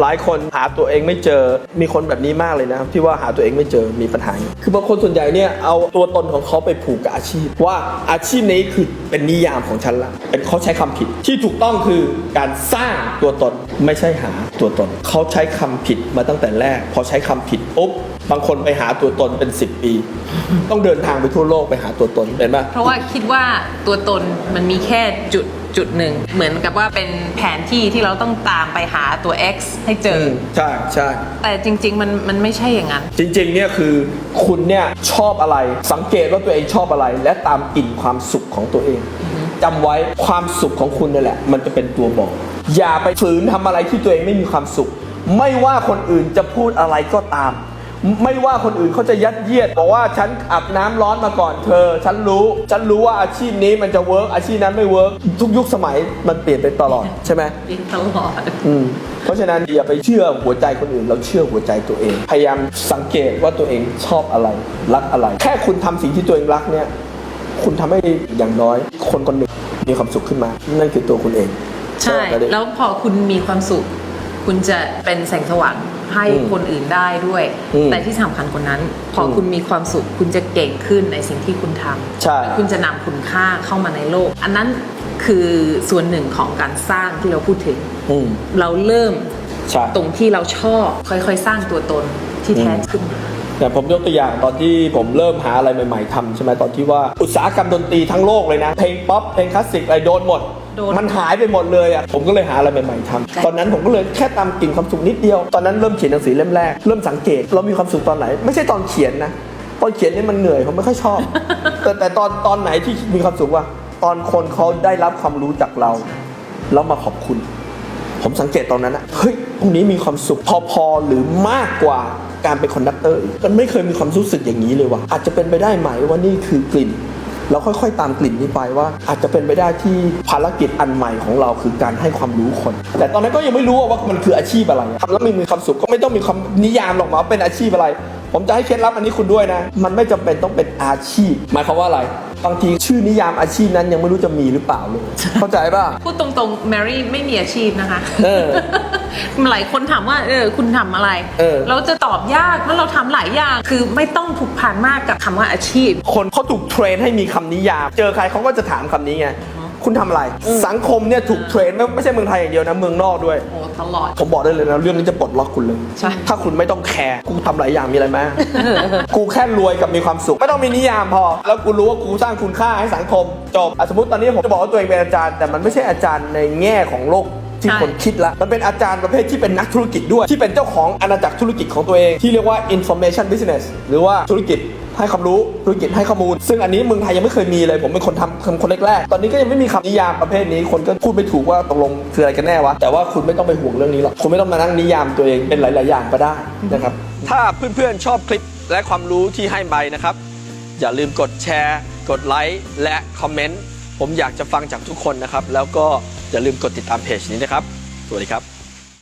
หลายคนหาตัวเองไม่เจอ มีคนแบบนี้มากเลยนะครับ ที่ว่าหาตัวเองไม่เจอ มีปัญหา คือบางคนส่วนใหญ่เนี่ยเอาตัวตนของเขาไปผูกกับอาชีพ ว่าอาชีพนี้คือเป็นนิยามของฉันละ เป็นเขาใช้คำผิด ที่ถูกต้องคือการสร้างตัวตนไม่ใช่หาตัวตน เขาใช้คำผิดมาตั้งแต่แรก พอใช้คำผิดปุ๊บบางคนไปหาตัวตนเป็น 10 ปี ต้องเดินทางไปทั่วโลกไปหาตัวตนเห็นไหมเพราะว่าคิดว่าตัวตนมันมีแค่จุด จุดหนึ่ง เหมือนกับว่าเป็นแผนที่ที่เราต้องตามไปหาตัว X ให้เจออใช่ใช่แต่จริง ๆ มันมันไม่ใช่อย่างนั้น จริงๆเนี่ยคือคุณเนี่ยชอบอะไรสังเกตว่าตัวเองชอบอะไร และตามกลิ่นความสุขของตัวเองจำไว้ความสุขของคุณนี่แหละ มันจะเป็นตัวบอก อย่าไปฝืนทำอะไรที่ตัวเองไม่มีความสุข ไม่ว่าคนอื่นจะพูดอะไรก็ตาม ไม่ว่าคนอื่นเขาจะยัดเยียดบอกว่าฉันอาบน้ำร้อนมาก่อนเธอ ฉันรู้ฉันรู้ว่าอาชีพนี้มันจะเวิร์กอาชีพนั้นไม่เวิร์กทุกยุคสมัยมันเปลี่ยนไปตลอดใช่ไหมดิ้นตลอดอืมเพราะฉะนั้นอย่าไปเชื่อหัวใจคนอื่น เราเชื่อหัวใจตัวเอง พยายามสังเกตว่าตัวเองชอบอะไร รักอะไร แค่คุณทำสิ่งที่ตัวเองรักเนี่ย คุณทำให้อย่างน้อย คนคนหนึ่งมีความสุขขึ้นมานั่นคือตัวคุณเอง ใช่ก็ได้แล้วพอคุณมีความสุข คุณจะเป็นแสงสว่าง ให้อืมคนอื่นได้ด้วย อืมแต่ที่สำคัญกว่านั้น พออมคุณมีความสุขคุณจะเก่งขึ้นในสิ่งที่คุณทำใช่ คุณจะนำคุณค่าเข้ามาในโลก อันนั้นคือส่วนหนึ่งของการสร้างที่เราพูดถึง อืมเราเริ่มใช่ ตรงที่เราชอบค่อยๆ สร้างตัวตนที่แท้ขึ้นมา แต่ผมยกตัวอย่างตอนที่ผมเริ่มหาอะไรใหม่ ๆทำใช่ไหมตอนที่ว่าอุตสาหกรรมดนตรีทั้งโลกเลยนะ เพลงป๊อปเพลงคลาสสิกอะไรโดนหมด โดน มันหายไปหมดเลยอะ ผมก็เลยหาอะไรใหม่ๆทำตอนนั้นผมก็เลยแค่ตามกลิ่นความสุขนิดเดียว ตอนนั้นเริ่มเขียนหนังสือเล่มแรก เริ่มสังเกต เรามีความสุขตอนไหน ไม่ใช่ตอนเขียนนะ ตอนเขียนนี่มันเหนื่อยผมไม่ค่อยชอบ แต่แต่ตอนตอนไหนที่มีความสุขว่าตอนคนเขาได้รับความรู้จากเรา แล้วมาขอบคุณ ผมสังเกตตอนนั้นอะเฮ้ยพรุ่งนี้มีความสุขพอๆหรือมากกว่าการเป็นคอนดักเตอร์อีกมันไม่เคยมีความรู้สึกอย่างนี้เลยว่ะอาจจะเป็นไปได้ไหมว่านี่คือกลิ่น เราค่อย ๆ ตามกลิ่นนี้ไปว่า อาจจะเป็นไปได้ที่ภารกิจอันใหม่ของเราคือการให้ความรู้คน แต่ตอนนั้นก็ยังไม่รู้ว่ามันคืออาชีพอะไรทำแล้วไม่มีความสุขก็ไม่ต้องมีความนิยามหรอกว่าเป็นอาชีพอะไร ผมจะให้เคล็ดลับอันนี้คุณด้วยนะ มันไม่จำเป็นต้องเป็นอาชีพ หมายความว่าอะไรบางทีชื่อนิยามอาชีพนั้นยังไม่รู้จะมีหรือเปล่าเลย เข้าใจป่ะพูดตรงๆแมรี่ไม่มีอาชีพนะคะเออ หลายคนถามว่าเออคุณทำอะไรเออ เราจะตอบยากเพราะเราทำหลายอย่างคือไม่ต้องผูกพันมากกับคำว่าอาชีพ คนเขาถูกเทรนให้มีคำนิยาม เจอใครเขาก็จะถามคำนี้ไงคุณทำอะไร สังคมเนี่ยถูกเทรนไม่ไม่ใช่เมืองไทยอย่างเดียวนะ เมืองนอกด้วยโอ้ตลอด ผมบอกได้เลยนะ เรื่องนี้จะปลดล็อกคุณเลยใช่ถ้าคุณไม่ต้องแคร์ กูทำหลายอย่างมีอะไรไหมกูแค่รวยกับมีความสุข ไม่ต้องมีนิยามพอ แล้วกูรู้ว่ากูสร้างคุณค่าให้สังคม จบอะสมมติตอนนี้ผมจะบอกว่าตัวเองเป็นอาจารย์ แต่มันไม่ใช่อาจารย์ในแง่ของโลก ที่ใช่คนคิดละ มันเป็นอาจารย์ประเภทที่เป็นนักธุรกิจด้วย ที่เป็นเจ้าของอาณาจักรธุรกิจของตัวเอง ที่เรียกว่า information business หรือว่าธุรกิจให้ความรู้ธุรกิจให้ข้อมูล ซึ่งอันนี้เมืองไทยยังไม่เคยมีเลย ผมเป็นคนทำคนแรกๆตอนนี้ก็ยังไม่มีคำนิยามประเภทนี้ คนก็พูดไม่ถูกว่าตกลงคืออะไรกันแน่วะแต่ว่าคุณไม่ต้องไปห่วงเรื่องนี้หรอกคุณไม่ต้องมานั่งนิยามตัวเองเป็นหลาย ๆ อย่างก็ได้นะครับถ้าเพื่อนๆชอบคลิปและความรู้ที่ให้ไปนะครับอย่าลืมกดแชร์ กดไลค์และคอมเมนต์ ผมอยากจะฟังจากทุกคนนะครับ แล้วก็อย่าลืมกดติดตามเพจนี้นะครับ สวัสดีครับ